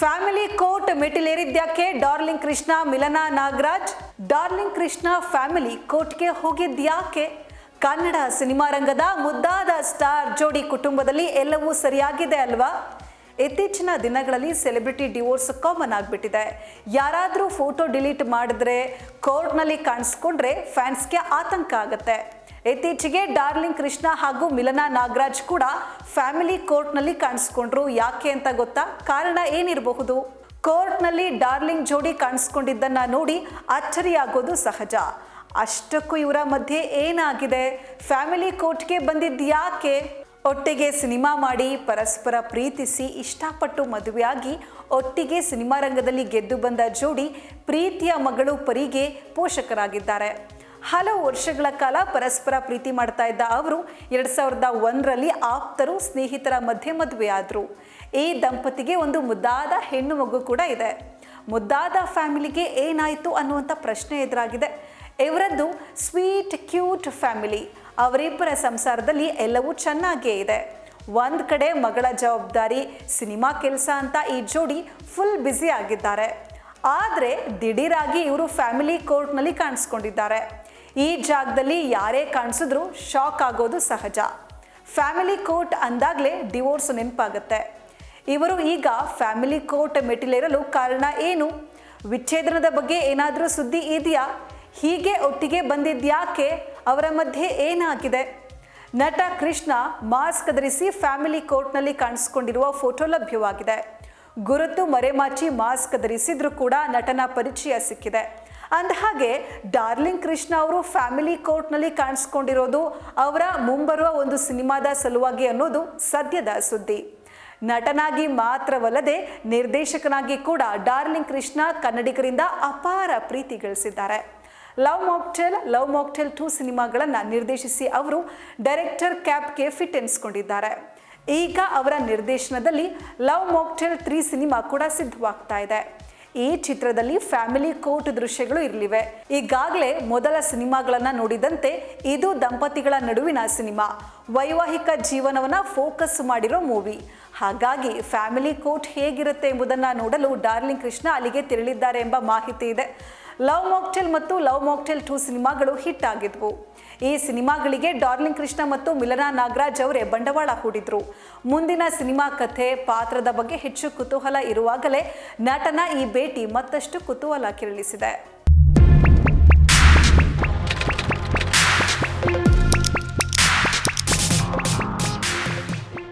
Family court ಮೆಟ್ಟಿಲೇರಿದ್ಯಾಕೆ? Darling Krishna, Milana Nagaraj. Darling Krishna family ಕೋರ್ಟ್ಗೆ ಹೋಗಿದ್ಯಾಕೆ? ಕನ್ನಡ ಸಿನಿಮಾ ರಂಗದ ಮುದ್ದಾದ ಸ್ಟಾರ್ ಜೋಡಿ ಕುಟುಂಬದಲ್ಲಿ ಎಲ್ಲವೂ ಸರಿಯಾಗಿದೆ ಅಲ್ವಾ? ಇತ್ತೀಚಿನ ದಿನಗಳಲ್ಲಿ ಸೆಲೆಬ್ರಿಟಿ ಡಿವೋರ್ಸ್ ಕಾಮನ್ ಆಗಿಬಿಟ್ಟಿದೆ. ಯಾರಾದರೂ ಫೋಟೋ ಡಿಲೀಟ್ ಮಾಡಿದ್ರೆ ಕೋರ್ಟ್ನಲ್ಲಿ ಕಾಣಿಸ್ಕೊಂಡ್ರೆ ಫ್ಯಾನ್ಸ್ಗೆ ಆತಂಕ ಆಗುತ್ತೆ. ಇತ್ತೀಚೆಗೆ ಡಾರ್ಲಿಂಗ್ ಕೃಷ್ಣ ಹಾಗೂ ಮಿಲನಾ ನಾಗರಾಜ್ ಕೂಡ ಫ್ಯಾಮಿಲಿ ಕೋರ್ಟ್ನಲ್ಲಿ ಕಾಣಿಸ್ಕೊಂಡ್ರು. ಯಾಕೆ ಅಂತ ಗೊತ್ತಾ? ಕಾರಣ ಏನಿರಬಹುದು? ಕೋರ್ಟ್ನಲ್ಲಿ ಡಾರ್ಲಿಂಗ್ ಜೋಡಿ ಕಾಣಿಸ್ಕೊಂಡಿದ್ದನ್ನ ನೋಡಿ ಅಚ್ಚರಿಯಾಗೋದು ಸಹಜ. ಅಷ್ಟಕ್ಕೂ ಇವರ ಮಧ್ಯೆ ಏನಾಗಿದೆ? ಫ್ಯಾಮಿಲಿ ಕೋರ್ಟ್ಗೆ ಬಂದಿದ್ದು ಯಾಕೆ? ಒಟ್ಟಿಗೆ ಸಿನಿಮಾ ಮಾಡಿ ಪರಸ್ಪರ ಪ್ರೀತಿಸಿ ಇಷ್ಟಪಟ್ಟು ಮದುವೆಯಾಗಿ ಒಟ್ಟಿಗೆ ಸಿನಿಮಾ ರಂಗದಲ್ಲಿ ಗೆದ್ದು ಬಂದ ಜೋಡಿ ಪ್ರೀತಿಯ ಮಗಳು ಪರಿಗೆ ಪೋಷಕರಾಗಿದ್ದಾರೆ. ಹಲವು ವರ್ಷಗಳ ಕಾಲ ಪರಸ್ಪರ ಪ್ರೀತಿ ಮಾಡ್ತಾ ಇದ್ದ ಅವರು ಎರಡ್ ಸಾವಿರದ ಒಂದರಲ್ಲಿ ಆಪ್ತರು, ಸ್ನೇಹಿತರ ಮಧ್ಯೆ ಮದುವೆಯಾದರು. ಈ ದಂಪತಿಗೆ ಒಂದು ಮುದ್ದಾದ ಹೆಣ್ಣು ಮಗು ಕೂಡ ಇದೆ. ಮುದ್ದಾದ ಫ್ಯಾಮಿಲಿಗೆ ಏನಾಯಿತು ಅನ್ನುವಂಥ ಪ್ರಶ್ನೆ ಎದುರಾಗಿದೆ. ಇವರದ್ದು ಸ್ವೀಟ್, ಕ್ಯೂಟ್ ಫ್ಯಾಮಿಲಿ. ಅವರಿಬ್ಬರ ಸಂಸಾರದಲ್ಲಿ ಎಲ್ಲವೂ ಚೆನ್ನಾಗೇ ಇದೆ. ಒಂದು ಕಡೆ ಮಗಳ ಜವಾಬ್ದಾರಿ, ಸಿನಿಮಾ ಕೆಲಸ ಅಂತ ಈ ಜೋಡಿ ಫುಲ್ ಬ್ಯುಸಿ ಆಗಿದ್ದಾರೆ. ಆದರೆ ದಿಢೀರಾಗಿ ಇವರು ಫ್ಯಾಮಿಲಿ ಕೋರ್ಟ್ನಲ್ಲಿ ಕಾಣಿಸ್ಕೊಂಡಿದ್ದಾರೆ. ಈ ಜಾಗದಲ್ಲಿ ಯಾರೇ ಕಾಣಿಸಿದ್ರು ಶಾಕ್ ಆಗೋದು ಸಹಜ. ಫ್ಯಾಮಿಲಿ ಕೋರ್ಟ್ ಅಂದಾಗಲೇ ಡಿವೋರ್ಸ್ ನೆನಪಾಗುತ್ತೆ. ಇವರು ಈಗ ಫ್ಯಾಮಿಲಿ ಕೋರ್ಟ್ ಮೆಟ್ಟಿಲೇರಲು ಕಾರಣ ಏನು? ವಿಚ್ಛೇದನದ ಬಗ್ಗೆ ಏನಾದರೂ ಸುದ್ದಿ ಇದೆಯಾ? ಹೀಗೆ ಒಟ್ಟಿಗೆ ಬಂದಿದ್ಯಾಕೆ ಅವರ ಮಧ್ಯೆ ಏನಾಗಿದೆ? ನಟ ಕೃಷ್ಣ ಮಾಸ್ಕ್ ಧರಿಸಿ ಫ್ಯಾಮಿಲಿ ಕೋರ್ಟ್ನಲ್ಲಿ ಕಾಣಿಸಿಕೊಂಡಿರುವ ಫೋಟೋ ಲಭ್ಯವಾಗಿದೆ. ಗುರುತು ಮರೆಮಾಚಿ ಮಾಸ್ಕ್ ಧರಿಸಿದ್ರೂ ಕೂಡ ನಟನ ಪರಿಚಯ ಸಿಕ್ಕಿದೆ. ಅಂದಹಾಗೆ ಡಾರ್ಲಿಂಗ್ ಕೃಷ್ಣ ಅವರು ಫ್ಯಾಮಿಲಿ ಕೋರ್ಟ್ನಲ್ಲಿ ಕಾಣಿಸ್ಕೊಂಡಿರೋದು ಅವರ ಮುಂಬರುವ ಒಂದು ಸಿನಿಮಾದ ಸಲುವಾಗಿ ಅನ್ನೋದು ಸದ್ಯದ ಸುದ್ದಿ. ನಟನಾಗಿ ಮಾತ್ರವಲ್ಲದೆ ನಿರ್ದೇಶಕನಾಗಿ ಕೂಡ ಡಾರ್ಲಿಂಗ್ ಕೃಷ್ಣ ಕನ್ನಡಿಗರಿಂದ ಅಪಾರ ಪ್ರೀತಿ ಗಳಿಸಿದ್ದಾರೆ. Love mocktail love mocktail two ಸಿನಿಮಾಗಳನ್ನು ನಿರ್ದೇಶಿಸಿ ಅವರು ಡೈರೆಕ್ಟರ್ ಕ್ಯಾಪ್ಗೆ ಫಿಟ್ ಎನಿಸ್ಕೊಂಡಿದ್ದಾರೆ. ಈಗ ಅವರ ನಿರ್ದೇಶನದಲ್ಲಿ ಲವ್ ಮಾಕ್ಟೆಲ್ ತ್ರೀ ಸಿನಿಮಾ ಕೂಡ ಸಿದ್ಧವಾಗ್ತಾ ಇದೆ. ಈ ಚಿತ್ರದಲ್ಲಿ ಫ್ಯಾಮಿಲಿ ಕೋರ್ಟ್ ದೃಶ್ಯಗಳು ಇರಲಿವೆ. ಈಗಾಗಲೇ ಮೊದಲ ಸಿನಿಮಾಗಳನ್ನ ನೋಡಿದಂತೆ ಇದು ದಂಪತಿಗಳ ನಡುವಿನ ಸಿನಿಮಾ. ವೈವಾಹಿಕ ಜೀವನವನ್ನ ಫೋಕಸ್ ಮಾಡಿರೋ ಮೂವಿ. ಹಾಗಾಗಿ ಫ್ಯಾಮಿಲಿ ಕೋರ್ಟ್ ಹೇಗಿರುತ್ತೆ ಎಂಬುದನ್ನು ನೋಡಲು ಡಾರ್ಲಿಂಗ್ ಕೃಷ್ಣ ಅಲ್ಲಿಗೆ ತೆರಳಿದ್ದಾರೆ ಎಂಬ ಮಾಹಿತಿ ಇದೆ. ಲವ್ ಮಾಕ್ಟೆಲ್ ಮತ್ತು ಲವ್ ಮಾಕ್ಟೆಲ್ ಟೂ ಸಿನಿಮಾಗಳು ಹಿಟ್ ಆಗಿದ್ವು. ಈ ಸಿನಿಮಾಗಳಿಗೆ ಡಾರ್ಲಿಂಗ್ ಕೃಷ್ಣ ಮತ್ತು ಮಿಲನಾ ನಾಗರಾಜ್ ಅವರೇ ಬಂಡವಾಳ ಹೂಡಿದ್ರು. ಮುಂದಿನ ಸಿನಿಮಾ ಕಥೆ ಪಾತ್ರದ ಬಗ್ಗೆ ಹೆಚ್ಚು ಕುತೂಹಲ ಇರುವಾಗಲೇ ನಟನ ಈ ಭೇಟಿ ಮತ್ತಷ್ಟು ಕುತೂಹಲ ಕೆರಳಿಸಿದೆ.